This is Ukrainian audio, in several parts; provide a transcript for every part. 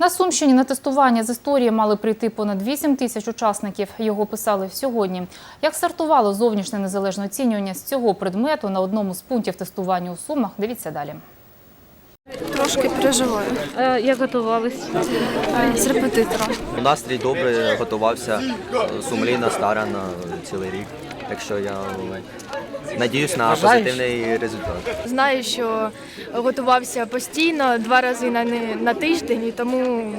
На Сумщині на тестування з історії мали прийти понад 8 тисяч учасників. Його писали сьогодні. Як стартувало зовнішнє незалежне оцінювання з цього предмету на одному з пунктів тестування у Сумах, дивіться далі. Трошки переживаю Е, Як готувались? Е, з репетитором. Настрій добре, готувався сумлінно, старано цілий рік. Так що я надіюсь на позитивний результат. Знаю, що готувався постійно два рази на, не- на тиждень, і тому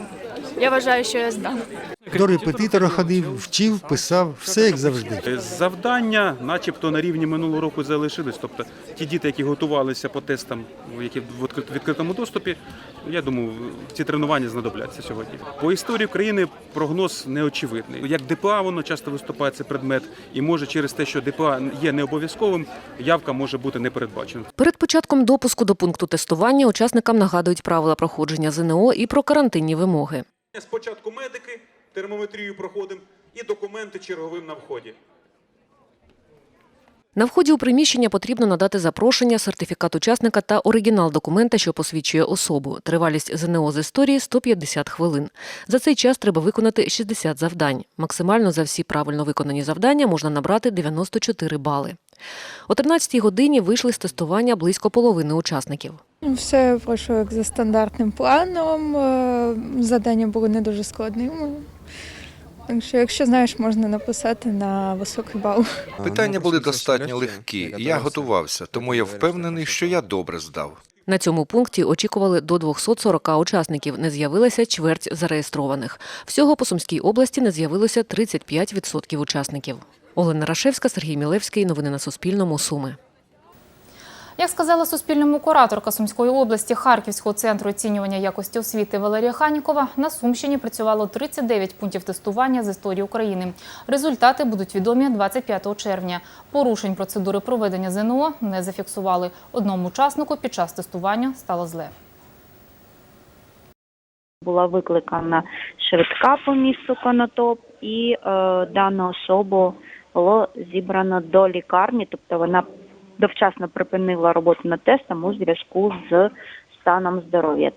я вважаю, що я здам. До репетитора ходив, вчив, писав, все як завжди. Завдання, начебто, на рівні минулого року залишились. Тобто ті діти, які готувалися по тестам, які в відкритому доступі, я думаю, ці тренування знадобляться сьогодні. По історії України прогноз неочевидний. Як ДПА воно часто виступає цей предмет, і може через те, що ДПА є не обов'язковим, явка може бути не передбачена. Перед початком допуску до пункту тестування учасникам нагадують правила проходження ЗНО і про карантинні вимоги. Спочатку медики термометрію проходимо і документи черговим на вході. На вході у приміщення потрібно надати запрошення, сертифікат учасника та оригінал документа, що посвідчує особу. Тривалість ЗНО з історії 150 хвилин. За цей час треба виконати 60 завдань. Максимально за всі правильно виконані завдання можна набрати 94 бали. О 13-й годині вийшли з тестування близько половини учасників. Все пройшло як за стандартним планом. е, Завдання були не дуже складними. Так що, якщо знаєш, можна написати на високий бал. Питання були достатньо легкі. Я готувався, тому я впевнений, що я добре здав. На цьому пункті очікували до 240 учасників. Не з'явилася чверть зареєстрованих. Всього по Сумській області не з'явилося 35% учасників. Олена Рашевська, Сергій Мілевський. Новини на Суспільному. Суми. Як сказала суспільному кураторка Сумської області Харківського центру оцінювання якості освіти Валерія Ханікова, на Сумщині працювало 39 пунктів тестування з історії України. Результати будуть відомі 25 червня. Порушень процедури проведення ЗНО не зафіксували. Одному учаснику під час тестування стало зле. була викликана швидка по місту Конотоп, і е, дану особу було зібрано до лікарні, тобто вона довчасно припинила роботу над тестом у зв'язку з станом здоров'я.